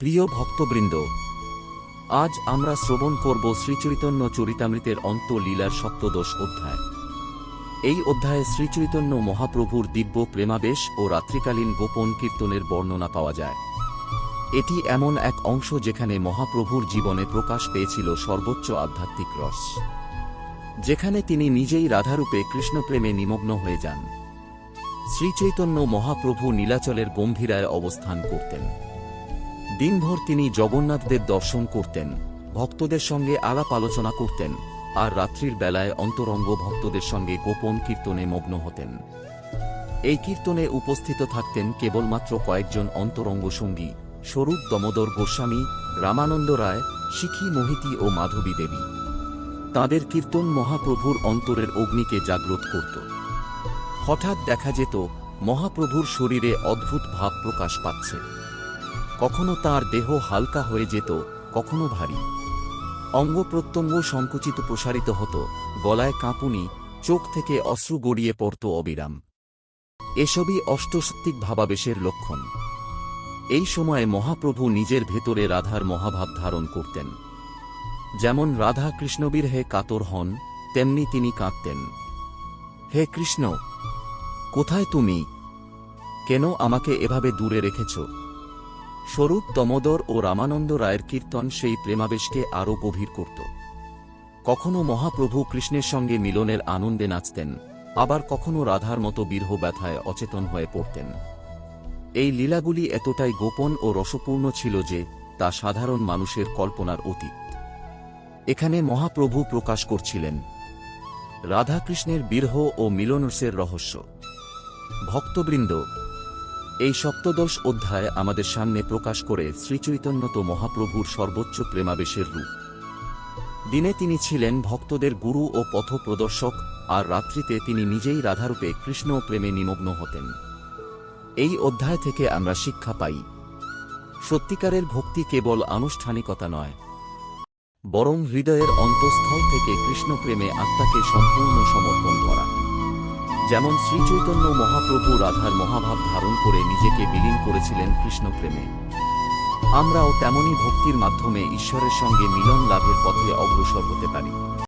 প্রিয় ভক্তবৃন্দ, আজ আমরা শ্রবণ করব শ্রীচৈতন্য চরিতামৃতের অন্ত লীলার সপ্তদশ অধ্যায়। এই অধ্যায়ে শ্রীচৈতন্য মহাপ্রভুর দিব্য প্রেমাবেশ ও রাত্রিকালীন গোপন কীর্তনের বর্ণনা পাওয়া যায়। এটি এমন এক অংশ যেখানে মহাপ্রভুর জীবনে প্রকাশ পেয়েছিল সর্বোচ্চ আধ্যাত্মিক রস। যেখানে তিনি নিজেই রাধারূপে কৃষ্ণপ্রেমে নিমগ্ন হয়ে যান। শ্রীচৈতন্য মহাপ্রভু নীলাচলের গম্ভীরায় অবস্থান করতেন। দিনভর তিনি জগন্নাথদের দর্শন করতেন, ভক্তদের সঙ্গে আলাপ আলোচনা করতেন আর রাত্রির বেলায় অন্তরঙ্গ ভক্তদের সঙ্গে গোপন কীর্তনে মগ্ন হতেন। এই কীর্তনে উপস্থিত থাকতেন কেবলমাত্র কয়েকজন অন্তরঙ্গ সঙ্গী, স্বরূপ দমোদর গোস্বামী, রামানন্দ রায়, শিখি মোহিতী ও মাধবী দেবী। তাঁদের কীর্তন মহাপ্রভুর অন্তরের অগ্নিকে জাগ্রত করত। হঠাৎ দেখা যেত মহাপ্রভুর শরীরে অদ্ভুত ভাব প্রকাশ পাচ্ছে। কখনো তার দেহ হালকা হয়ে যেত, কখনো ভারী। অঙ্গ প্রত্যঙ্গ সংকুচিত প্রসারিত হতো, গলায় কাঁপুনি, চোখ থেকে অশ্রু গড়িয়ে পড়ত অবিরাম। এসবই অষ্টসত্ত্বিক ভাবাবেশের লক্ষণ। এই সময়ে মহাপ্রভু নিজের ভেতরে রাধার মহাভাব ধারণ করতেন। যেমন রাধা কৃষ্ণবীর হে কাতর হন, তেমনি তিনি কাঁদতেন। হে কৃষ্ণ, কোথায় তুমি? কেন আমাকে এভাবে দূরে রেখেছ? স্বরূপ দমোদর ও রামানন্দ রায়ের কীর্তন সেই প্রেমাবেশকে আরও গভীর করত। কখনো মহাপ্রভু কৃষ্ণের সঙ্গে মিলনের আনন্দে নাচতেন, আবার কখনো রাধার মতো বিরহ ব্যথায় অচেতন হয়ে পড়তেন। এই লীলাগুলি এতটাই গোপন ও রসপূর্ণ ছিল যে তা সাধারণ মানুষের কল্পনার অতীত। এখানে মহাপ্রভু প্রকাশ করছিলেন, রাধাকৃষ্ণের বিরহ ও মিলনসের রহস্য। ভক্তবৃন্দ এই সপ্তদশ অধ্যায় আমাদের সামনে প্রকাশ করে শ্রীচৈতন্যত মহাপ্রভুর সর্বোচ্চ প্রেমাবেশের রূপ। দিনে তিনি ছিলেন ভক্তদের গুরু ও পথপ্রদর্শক, আর রাত্রিতে তিনি নিজেই রাধারূপে কৃষ্ণ প্রেমে নিমগ্ন হতেন। এই অধ্যায় থেকে আমরা শিক্ষা পাই, সত্যিকারের ভক্তি কেবল আনুষ্ঠানিকতা নয়, বরং হৃদয়ের অন্তঃস্থল থেকে কৃষ্ণপ্রেমে আত্মাকে সম্পূর্ণ সমর্পণ করা। যেমন শ্রীচৈতন্য মহাপ্রভু রাধার মহাভাব ধারণ করে নিজেকে বিলীন করেছিলেন কৃষ্ণপ্রেমে। আমরাও তেমনই ভক্তির মাধ্যমে ঈশ্বরের সঙ্গে মিলন লাভের পথে অগ্রসর হতে পারি।